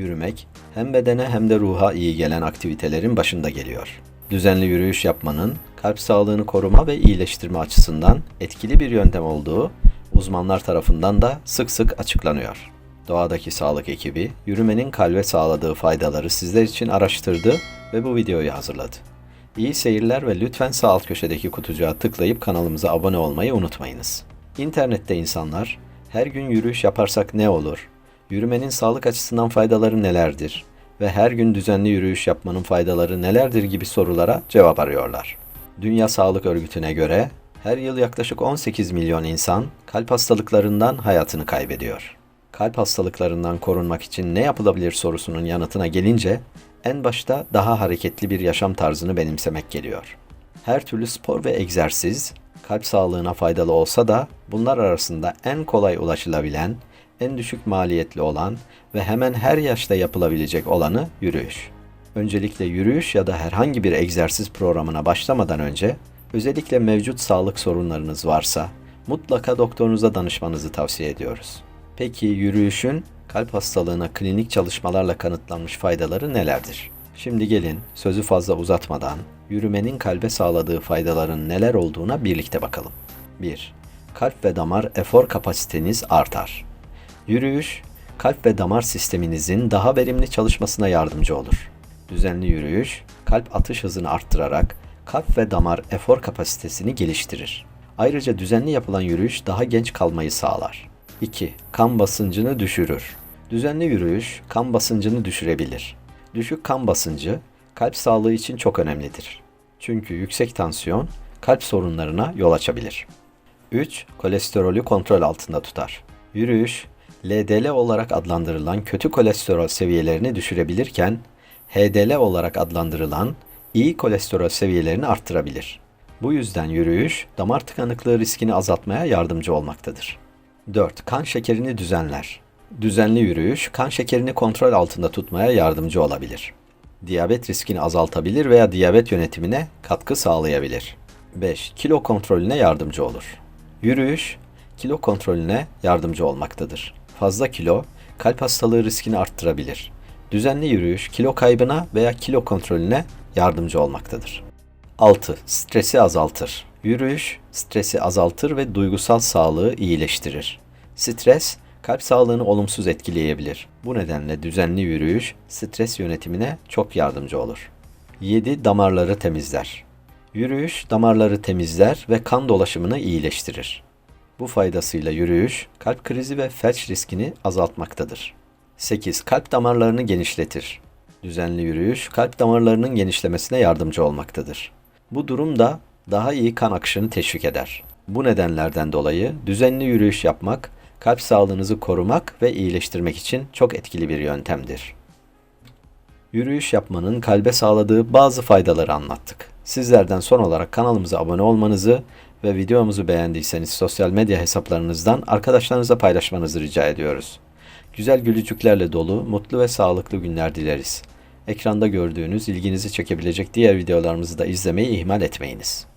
Yürümek hem bedene hem de ruha iyi gelen aktivitelerin başında geliyor. Düzenli yürüyüş yapmanın kalp sağlığını koruma ve iyileştirme açısından etkili bir yöntem olduğu uzmanlar tarafından da sık sık açıklanıyor. Doğadaki Sağlık ekibi yürümenin kalbe sağladığı faydaları sizler için araştırdı ve bu videoyu hazırladı. İyi seyirler ve lütfen sağ alt köşedeki kutucuğa tıklayıp kanalımıza abone olmayı unutmayınız. İnternette insanlar her gün yürüyüş yaparsak ne olur? Yürümenin sağlık açısından faydaları nelerdir? Ve her gün düzenli yürüyüş yapmanın faydaları nelerdir gibi sorulara cevap arıyorlar. Dünya Sağlık Örgütü'ne göre her yıl yaklaşık 18 milyon insan kalp hastalıklarından hayatını kaybediyor. Kalp hastalıklarından korunmak için ne yapılabilir sorusunun yanıtına gelince en başta daha hareketli bir yaşam tarzını benimsemek geliyor. Her türlü spor ve egzersiz kalp sağlığına faydalı olsa da bunlar arasında en kolay ulaşılabilen, en düşük maliyetli olan ve hemen her yaşta yapılabilecek olanı yürüyüş. Öncelikle yürüyüş ya da herhangi bir egzersiz programına başlamadan önce özellikle mevcut sağlık sorunlarınız varsa mutlaka doktorunuza danışmanızı tavsiye ediyoruz. Peki yürüyüşün kalp hastalığına klinik çalışmalarla kanıtlanmış faydaları nelerdir? Şimdi gelin sözü fazla uzatmadan yürümenin kalbe sağladığı faydaların neler olduğuna birlikte bakalım. 1. Kalp ve damar efor kapasiteniz artar. Yürüyüş, kalp ve damar sisteminizin daha verimli çalışmasına yardımcı olur. Düzenli yürüyüş, kalp atış hızını arttırarak kalp ve damar efor kapasitesini geliştirir. Ayrıca düzenli yapılan yürüyüş daha genç kalmayı sağlar. 2. Kan basıncını düşürür. Düzenli yürüyüş kan basıncını düşürebilir. Düşük kan basıncı kalp sağlığı için çok önemlidir. Çünkü yüksek tansiyon kalp sorunlarına yol açabilir. 3. Kolesterolü kontrol altında tutar. Yürüyüş, LDL olarak adlandırılan kötü kolesterol seviyelerini düşürebilirken, HDL olarak adlandırılan iyi kolesterol seviyelerini arttırabilir. Bu yüzden yürüyüş, damar tıkanıklığı riskini azaltmaya yardımcı olmaktadır. 4. Kan şekerini düzenler. Düzenli yürüyüş, kan şekerini kontrol altında tutmaya yardımcı olabilir. Diyabet riskini azaltabilir veya diyabet yönetimine katkı sağlayabilir. 5. Kilo kontrolüne yardımcı olur. Yürüyüş, kilo kontrolüne yardımcı olmaktadır. Fazla kilo, kalp hastalığı riskini arttırabilir. Düzenli yürüyüş, kilo kaybına veya kilo kontrolüne yardımcı olmaktadır. 6. Stresi azaltır. Yürüyüş, stresi azaltır ve duygusal sağlığı iyileştirir. Stres, kalp sağlığını olumsuz etkileyebilir. Bu nedenle düzenli yürüyüş, stres yönetimine çok yardımcı olur. 7. Damarları temizler. Yürüyüş, damarları temizler ve kan dolaşımını iyileştirir. Bu faydasıyla yürüyüş, kalp krizi ve felç riskini azaltmaktadır. 8. Kalp damarlarını genişletir. Düzenli yürüyüş, kalp damarlarının genişlemesine yardımcı olmaktadır. Bu durum da daha iyi kan akışını teşvik eder. Bu nedenlerden dolayı düzenli yürüyüş yapmak, kalp sağlığınızı korumak ve iyileştirmek için çok etkili bir yöntemdir. Yürüyüş yapmanın kalbe sağladığı bazı faydaları anlattık. Sizlerden son olarak kanalımıza abone olmanızı ve videomuzu beğendiyseniz sosyal medya hesaplarınızdan arkadaşlarınıza paylaşmanızı rica ediyoruz. Güzel gülücüklerle dolu, mutlu ve sağlıklı günler dileriz. Ekranda gördüğünüz ilginizi çekebilecek diğer videolarımızı da izlemeyi ihmal etmeyiniz.